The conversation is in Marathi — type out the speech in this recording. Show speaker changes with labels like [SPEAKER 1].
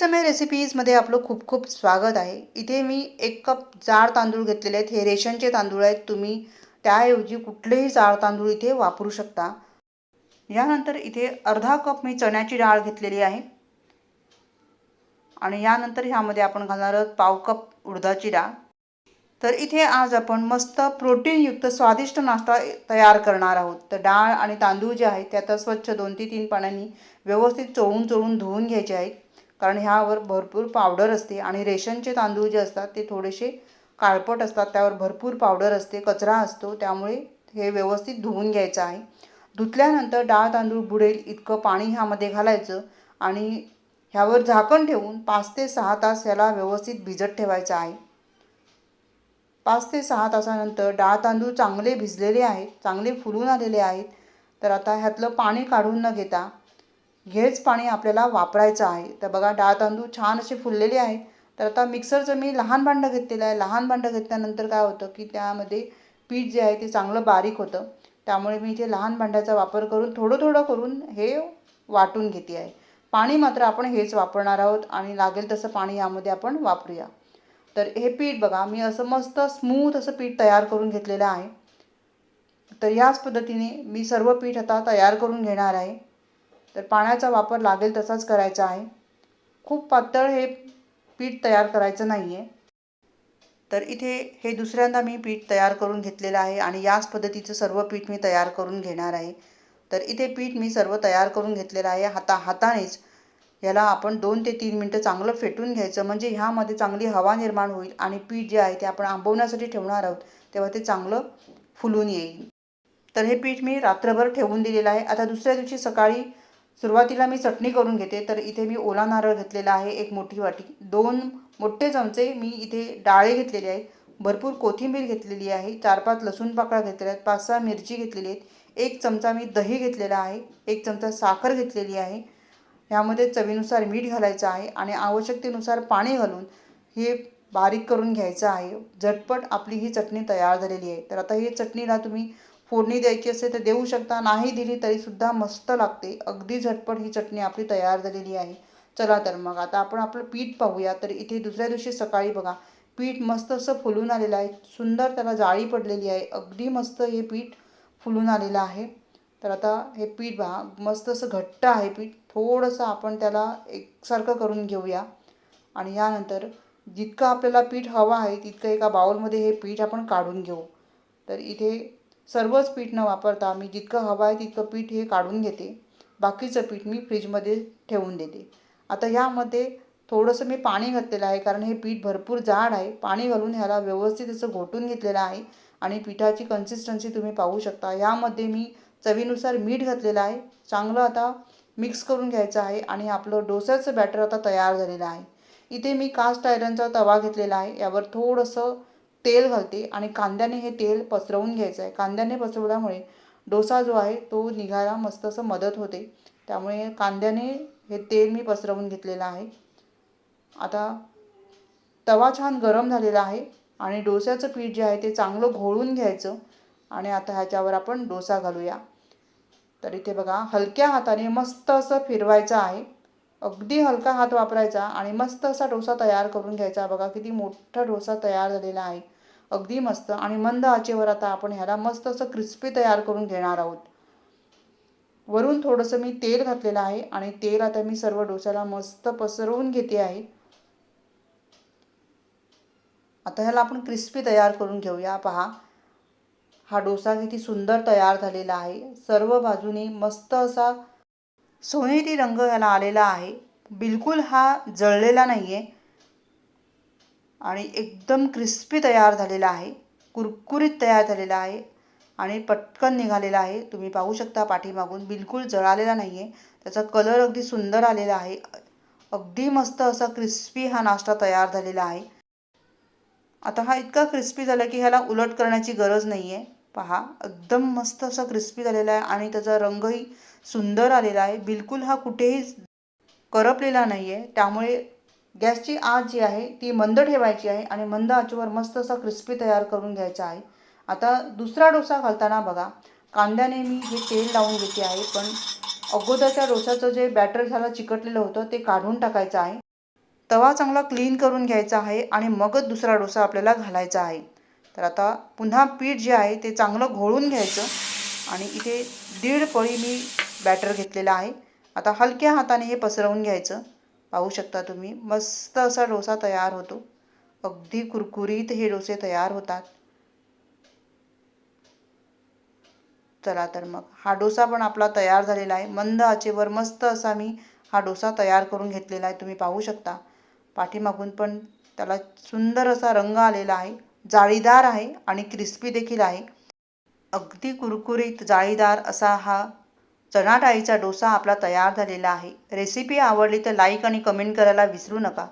[SPEAKER 1] समय रेसिपीजमध्ये आपलं खूप खूप स्वागत आहे. इथे मी एक कप जाड तांदूळ घेतलेले आहेत. हे रेशनचे तांदूळ आहेत. तुम्ही त्याऐवजी कुठलेही जाड तांदूळ इथे वापरू शकता. यानंतर इथे अर्धा कप मी चण्याची डाळ घेतलेली आहे. आणि यानंतर ह्यामध्ये आपण घालणार आहोत पाव कप उडदाची डाळ. तर इथे आज आपण मस्त प्रोटीनयुक्त स्वादिष्ट नाश्ता तयार करणार आहोत. तर डाळ आणि तांदूळ जे आहेत ते आता स्वच्छ दोन ते तीन पाण्याने व्यवस्थित चोळून चोळून धुवून घ्यायचे आहेत. कारण ह्यावर भरपूर पावडर असते आणि रेशनचे तांदूळ जे असतात ते थोडेसे काळपट असतात त्यावर भरपूर पावडर असते कचरा असतो त्यामुळे हे व्यवस्थित धुवून घ्यायचं आहे. धुतल्यानंतर डाळ तांदूळ बुडेल इतकं पाणी ह्यामध्ये घालायचं आणि ह्यावर झाकण ठेवून पाच ते सहा तास ह्याला व्यवस्थित भिजत ठेवायचं आहे. पाच ते सहा तासानंतर डाळ तांदूळ चांगले भिजलेले आहेत चांगले फुलून आलेले आहेत तर आता ह्यातलं पाणी काढून न घेता हेच पाणी आपल्याला वापरायचं आहे. तर बघा डाळ तांदूळ छान असे फुललेले आहे. तर आता मिक्सरचं मी लहान भांडं घेतलेलं आहे. लहान भांडं घेतल्यानंतर काय होतं की त्यामध्ये पीठ जे आहे ते चांगलं बारीक होतं. त्यामुळे मी इथे लहान भांड्याचा वापर करून थोडं थोडं करून हे वाटून घेते आहे. पाणी मात्र आपण हेच वापरणार आहोत आणि लागेल तसं पाणी यामध्ये आपण वापरूया. तर हे पीठ बघा मी असं मस्त स्मूथ असं पीठ तयार करून घेतलेलं आहे. तर याच पद्धतीने मी सर्व पीठ आता तयार करून घेणार आहे. तर पाण्याचा वापर लागेल तसाच करायचा आहे. खूप पातळ हे पीठ तयार करायचं नाही आहे तर इथे हे दुसऱ्यांदा मी पीठ तयार करून घेतलेलं आहे आणि याच पद्धतीचं सर्व पीठ मी तयार करून घेणार आहे. तर इथे पीठ मी सर्व तयार करून घेतलेलं आहे. हाता हातानेच याला आपण दोन ते तीन मिनटं चांगलं फेटून घ्यायचं. म्हणजे ह्यामध्ये चांगली हवा निर्माण होईल आणि पीठ जे आहे ते आपण आंबवण्यासाठी ठेवणार आहोत तेव्हा ते चांगलं फुलून येईल. तर हे पीठ मी रात्रभर ठेवून दिलेलं आहे. आता दुसऱ्या दिवशी सकाळी सुरुवातीला मी चटणी करून घेते तर इथे मी ओला नारळ घेतलेला आहे एक मोठी वाटी. दोन मोठे चमचे मी इथे डाळे घेतलेले आहेत भरपूर कोथिंबीर घेतलेली आहे चार पाच लसूण पाकळ्या घेतलेल्या आहेत पाच सहा मिरची घेतलेली आहेत एक चमचा मी दही घेतलेला आहे एक चमचा साखर घेतलेली आहे. ह्यामध्ये चवीनुसार मीठ घालायचं आहे आणि आवश्यकतेनुसार पाणी घालून हे बारीक करून घ्यायचं आहे. झटपट आपली ही चटणी तयार झालेली आहे. तर आता ही चटणीला तुम्ही फोडणी द्यायची असेल तर देऊ शकता. नाही दिली तरीसुद्धा मस्त लागते. अगदी झटपट ही चटणी आपली तयार झालेली आहे. चला तर मग आता आपण आपलं पीठ पाहूया. तर इथे दुसऱ्या दिवशी सकाळी बघा पीठ मस्त असं फुलून आलेलं आहे. सुंदर त्याला जाळी पडलेली आहे. अगदी मस्त हे पीठ फुलून आलेलं आहे. तर आता हे पीठ पहा मस्त असं घट्ट आहे पीठ. थोडंसं आपण त्याला एकसारखं करून घेऊया. आणि यानंतर जितकं आपल्याला पीठ हवं आहे तितकं एका बाउलमध्ये हे पीठ आपण काढून घेऊ. तर इथे सर्वच पीठ न वापरता मी जितकं हवं आहे तितकं पीठ हे काढून घेते. बाकीचं पीठ मी फ्रीजमध्ये ठेवून देते. आता ह्यामध्ये थोडंसं मी पाणी घातलेलं आहे कारण हे पीठ भरपूर जाड आहे. पाणी घालून ह्याला व्यवस्थित असं घोटून घेतलेलं आहे आणि पिठाची कन्सिस्टन्सी तुम्ही पाहू शकता. ह्यामध्ये मी चवीनुसार मीठ घातलेलं आहे. चांगलं आता मिक्स करून घ्यायचं आहे आणि आपलं डोस्याचं बॅटर आता तयार झालेलं आहे. इथे मी कास्ट आयरनचा तवा घेतलेला आहे. यावर थोडंसं तेल घालते आणि कांद्याने हे तेल पसरवून घ्यायचं आहे कांद्याने पसरवल्यामुळे डोसा जो आहे तो निघायला मस्त असं मदत होते. त्यामुळे कांद्याने हे तेल मी पसरवून घेतलेलं आहे. आता तवा छान गरम झालेला आहे आणि डोस्याचं पीठ जे आहे ते चांगलं घोळून घ्यायचं आणि आता ह्याच्यावर आपण डोसा घालूया. तर इथे बघा हलक्या हाताने मस्त असं फिरवायचं आहे. अगदी हलका हात वापरायचा आणि मस्त असा डोसा तयार करून घ्यायचा. बघा किती मोठा डोसा तयार झालेला आहे. अगदी मस्त आणि मंद आचेवर आता आपण ह्याला मस्त असं क्रिस्पी तयार करून घेणार आहोत. वरून थोडंसं मी तेल घातलेलं आहे आणि तेल आता मी सर्व डोस्याला मस्त पसरवून घेते आहे. आता ह्याला आपण क्रिस्पी तयार करून घेऊया. पहा. हा डोसा किती सुंदर तयार झालेला आहे. सर्व बाजूने मस्त असा सोनेरी रंग याला आलेला आहे. बिलकुल हा जळलेला नाही आहे आणि एकदम क्रिस्पी तयार झालेला आहे. कुरकुरीत तयार झालेला आहे. आणि पटकन निघालेला आहे. तुम्ही पाहू शकता पाठीमागून. बिलकुल जळालेला नाही आहे त्याचा कलर अगदी सुंदर आलेला आहे. अगदी मस्त असा क्रिस्पी हा नाश्ता तयार झालेला आहे. आता हा इतका क्रिस्पी झाला की ह्याला उलट करण्याची गरज नाही आहे पहा एकदम मस्त असा क्रिस्पी झालेला आहे आणि त्याचा रंगही सुंदर आलेला आहे. बिलकुल हा कुठेही करपलेला नाही आहे त्यामुळे गॅसची आग जी आहे ती मंद ठेवायची आहे आणि मंद आचेवर मस्त असा क्रिस्पी तयार करून घ्यायचा आहे. आता दुसरा डोसा घालताना बघा कांद्याने मी हे तेल लावून घेते आहे पण अगोदरच्या डोसाचं जे बॅटर झालं चिकटलेलं होतं ते काढून टाकायचं आहे. तवा चांगला क्लीन करून घ्यायचा आहे आणि मगच दुसरा डोसा आपल्याला घालायचा आहे. तर आता पुन्हा पीठ जे आहे ते चांगलं घोळून घ्यायचं. आणि इथे दीड पळी मी बॅटर घेतलेलं आहे. आता हलक्या हाताने हे पसरवून घ्यायचं. पाहू शकता तुम्ही मस्त असा डोसा तयार होतो. अगदी कुरकुरीत हे डोसे तयार होतात. चला तर मग हा डोसा पण आपला तयार झालेला आहे. मंद आचेवर मस्त असा मी हा डोसा तयार करून घेतलेला आहे. तुम्ही पाहू शकता. पाठीमागून पण त्याला सुंदर असा रंग आलेला आहे. जाळीदार आहे आणि क्रिस्पी देखील आहे. अगदी कुरकुरीत जाळीदार असा हा चणा डाळीचा डोसा आपला तयार झालेला आहे. रेसिपी आवडली तर लाईक आणि कमेंट करायला विसरू नका.